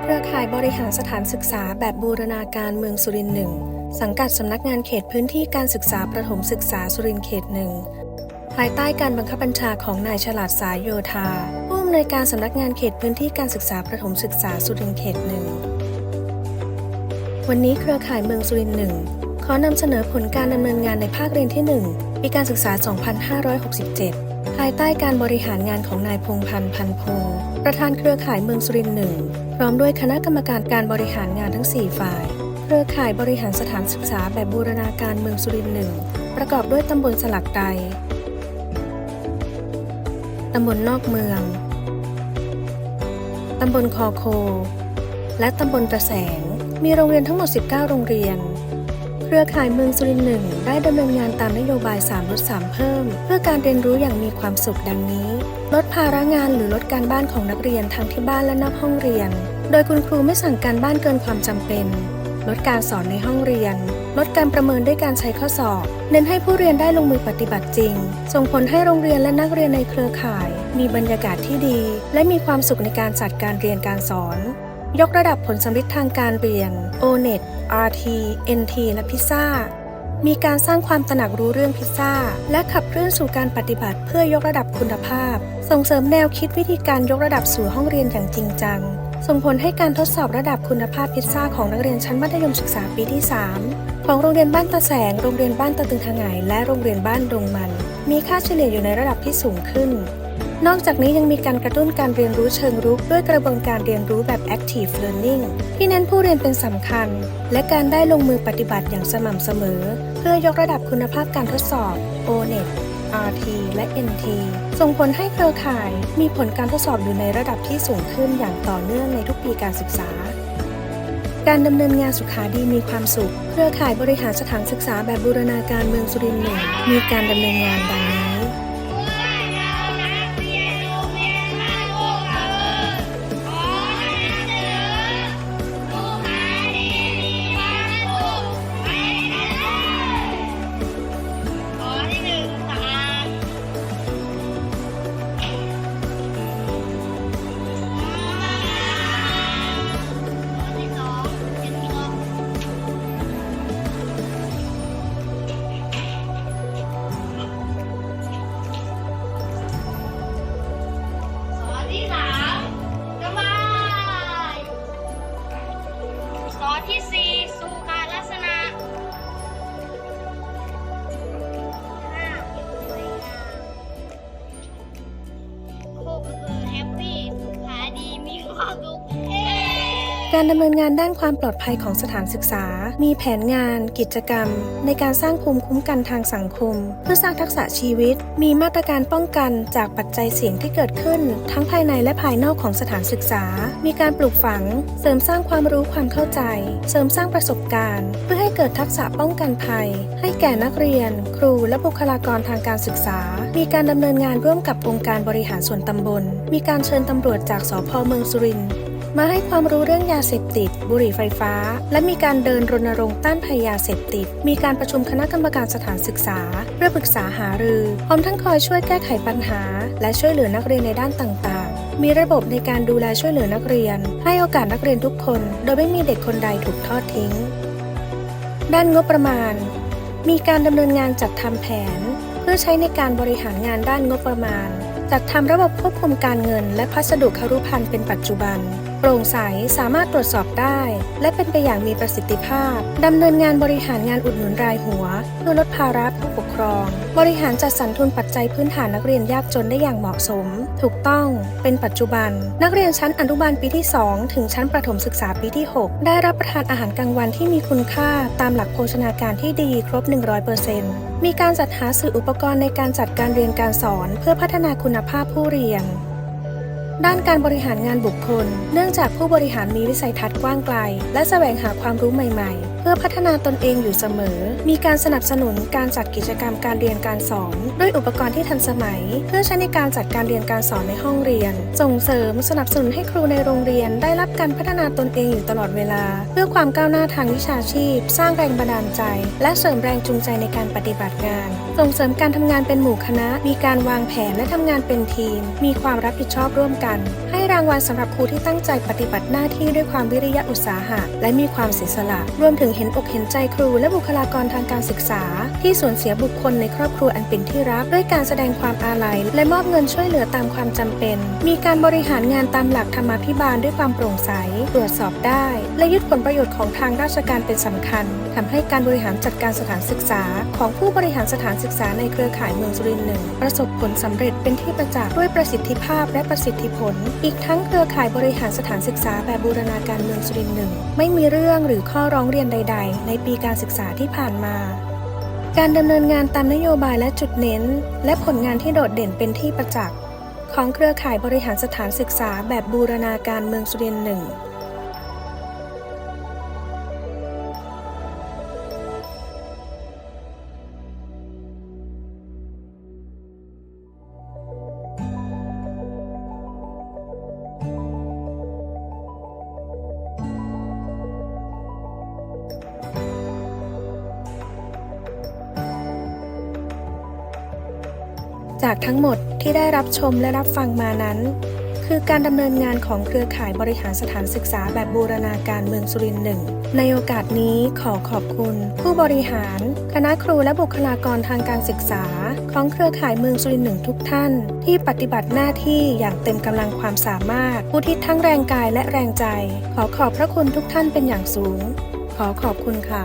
เครือข่ายบริหารสถานศึกษาแบบบูรณาการเมืองสุรินทร์หนึ่งสังกัดสำนักงานเขตพื้นที่การศึกษาประถมศึกษาสุรินทร์เขตหนึ่งภายใต้การบังคับบัญชาของนายฉลาดสายโยธาผู้อำนวยการสำนักงานเขตพื้นที่การศึกษาประถมศึกษาสุรินทร์เขตหนึ่งวันนี้เครือข่ายเมืองสุรินทร์หนึ่งขอนำเสนอผลการดำเนินงานในภาคเรียนที่ 1 ปีการศึกษา 2567 ภายใต้การบริหารงานของนายพงพันธ์พันพประธานเครือข่ายเมืองสุรินทร์หนึ่งพร้อมด้วยคณะกรรมการการบริหารงานทั้ง 4 ฝ่าย เครือข่ายบริหารสถานศึกษาแบบบูรณาการเมืองสุรินทร์หนึ่งประกอบด้วยตำบลสลักใดตำบลนอกเมือง ตำบลคอโค และตำบลตระแสง มีโรงเรียนทั้งหมด 19 โรงเรียน เครือข่ายเมืองสุรินทร์หนึ่งได้ดำเนินงานตามนโยบาย 3 ลด 3 เพิ่ม เพื่อการเรียนรู้อย่างมีความสุขดังนี้ ลดภาระงานหรือลดการบ้านของนักเรียนทั้งที่บ้านและนอกห้องเรียน โดยคุณครูไม่สั่งการบ้านเกินความจำเป็น ลดการสอนในห้องเรียน ลดการประเมินด้วยการใช้ข้อสอบ เน้นให้ผู้เรียนได้ลงมือปฏิบัติจริง ส่งผลให้โรงเรียนและนักเรียนในเครือข่าย มีบรรยากาศที่ดี และมีความสุขในการจัดการเรียนการสอน ยกระดับผลสำลิดทางการเรียน O-NET RT NT และพิซซ่ามีการสร้างความตระหนักรู้เรื่องพิซซ่า และขับเคลื่อนสู่การปฏิบัติเพื่อยกระดับคุณภาพ ส่งเสริมแนวคิดวิธีการยกระดับสู่ห้องเรียนอย่างจริงจัง ส่งผลให้การทดสอบระดับคุณภาพพิซซ่าของนักเรียนชั้นมัธยมศึกษาปีที่ 3 ของโรงเรียนบ้านตาแสง โรงเรียนบ้านตะตึงทางไหงและโรงเรียนบ้านดงมัน มีค่าเฉลี่ยอยู่ในระดับที่สูงขึ้น นอกจากนี้ยังมีการกระตุ้นการเรียนรู้เชิงรุกด้วยกระบวนการเรียนรู้แบบ active learning ที่เน้นผู้เรียนเป็นสำคัญ และการได้ลงมือปฏิบัติอย่างสม่ำเสมอ เพื่อยกระดับคุณภาพการทดสอบ O-NET RT และ NT ส่งผลให้เครือข่ายมีผลการทดสอบอยู่ในระดับที่สูงขึ้นอย่างต่อเนื่องในทุกปีการศึกษา การดำเนินงานสุขาดีมีความสุข เครือข่ายบริหารสถานศึกษาแบบบูรณาการเมืองสุรินทร์หนึ่งมีการดำเนินงานดังนี้ การดำเนินงานด้านความปลอดภัยของสถานศึกษา มีแผนงาน กิจกรรม ในการสร้างภูมิคุ้มกันทางสังคม เพื่อสร้างทักษะชีวิต มีมาตรการป้องกันจากปัจจัยเสี่ยงที่เกิดขึ้น ทั้งภายในและภายนอกของสถานศึกษา มีการปลูกฝัง เสริมสร้างความรู้ความเข้าใจ เสริมสร้างประสบการณ์ เพื่อให้เกิดทักษะป้องกันภัย ให้แก่นักเรียน ครูและบุคลากรทางการศึกษา มีการดำเนินงานร่วมกับองค์การบริหารส่วนตำบล มีการเชิญตำรวจจากสพเมืองสุรินทร์ มาให้ความรู้เรื่องยาเสพติด บุหรี่ไฟฟ้า และมีการเดินรณรงค์ต้านภัยยาเสพติด มีการประชุมคณะกรรมการสถานศึกษา เพื่อปรึกษาหารือ พร้อมทั้งคอยช่วยแก้ไขปัญหา และช่วยเหลือนักเรียนในด้านต่างๆ มีระบบในการดูแลช่วยเหลือนักเรียน ให้โอกาสนักเรียนทุกคน โดยไม่มีเด็กคนใดถูกทอดทิ้ง ด้านงบประมาณ มีการดำเนินงานจัดทำแผน เพื่อใช้ในการบริหารงานด้านงบประมาณจัดทำระบบควบคุมการเงินและพัสดุคารุพันธ์เป็นปัจจุบัน ปร่งใสสามารถตรวจสอบได้ และเป็นไปอย่างมีประสิทธิภาพดำเนินงานบริหารงานอุดหนุนรายหัว เพื่อลดภาระผู้ปกครอง บริหารจัดสรรทุนปัจจัยพื้นฐานนักเรียนยากจนได้อย่างเหมาะสม ถูกต้อง เป็นปัจจุบัน นักเรียนชั้นอนุบาลปีที่ 2 ถึงชั้นประถมศึกษาปีที่ 6 ได้รับประทานอาหารกลางวันที่มีคุณค่าตามหลักโภชนาการที่ดีครบ 100%มีการจัดหาสื่ออุปกรณ์ในการจัดการเรียนการสอน เพื่อพัฒนาคุณภาพผู้เรียน ด้านการบริหารงานบุคคล เนื่องจากผู้บริหารมีวิสัยทัศน์กว้างไกล และแสวงหาความรู้ใหม่ๆ เพื่อพัฒนาตนเองอยู่เสมอ มีการสนับสนุนการจัดกิจกรรมการเรียนการสอน ด้วยอุปกรณ์ที่ทันสมัย เพื่อใช้ในการจัดการเรียนการสอนในห้องเรียน ส่งเสริมสนับสนุนให้ครูในโรงเรียนได้รับการพัฒนาตนเองอยู่ตลอดเวลา เพื่อความก้าวหน้าทางวิชาชีพ สร้างแรงบันดาลใจ และเสริมแรงจูงใจในการปฏิบัติงาน ส่งเสริมการทำงานเป็นหมู่คณะ มีการวางแผนและทำงานเป็นทีม มีความรับผิดชอบร่วมกัน ให้รางวัลสำหรับครูที่ตั้งใจปฏิบัติหน้าที่ด้วยความวิริยะอุตสาหะ และมีความเสียสละ รวมถึงเห็นอกเห็นใจครูและบุคลากรทางการศึกษา ที่สูญเสียบุคคลในครอบครัวอันเป็นที่รัก ด้วยการแสดงความอาลัย และมอบเงินช่วยเหลือตามความจำเป็น มีการบริหารงานตามหลักธรรมาภิบาลด้วยความโปร่งใส ตรวจสอบได้ และยึดผลประโยชน์ของทางราชการเป็นสำคัญทำให้การบริหารจัดการสถานศึกษา ของผู้บริหารสถานศึกษาในเครือข่ายเมืองสุรินทร์หนึ่งประสบผลสำเร็จเป็นที่ประจักษ์ด้วยประสิทธิภาพและประสิทธิผล อีกทั้งเครือข่ายบริหารสถานศึกษาแบบบูรณาการเมืองสุรินทร์หนึ่งไม่มีเรื่องหรือข้อร้องเรียนใด ๆ ในปีการศึกษาที่ผ่านมาการดำเนินงานตามนโยบายและจุดเน้น และผลงานที่โดดเด่นเป็นที่ประจักษ์ของเครือข่ายบริหารสถานศึกษาแบบบูรณาการเมืองสุรินทร์หนึ่ง จากทั้งหมดที่ได้รับชมและรับฟังมานั้น คือการดำเนินงานของเครือข่ายบริหารสถานศึกษาแบบบูรณาการเมืองสุรินทร์หนึ่งในโอกาสนี้ขอขอบคุณ ผู้บริหาร คณะครูและบุคลากรทางการศึกษา ของเครือข่ายเมืองสุรินทร์หนึ่งทุกท่าน ที่ปฏิบัติหน้าที่อย่างเต็มกำลังความสามารถอุทิศทั้งแรงกายและแรงใจ ขอขอบพระคุณทุกท่านเป็นอย่างสูง ขอขอบคุณค่ะ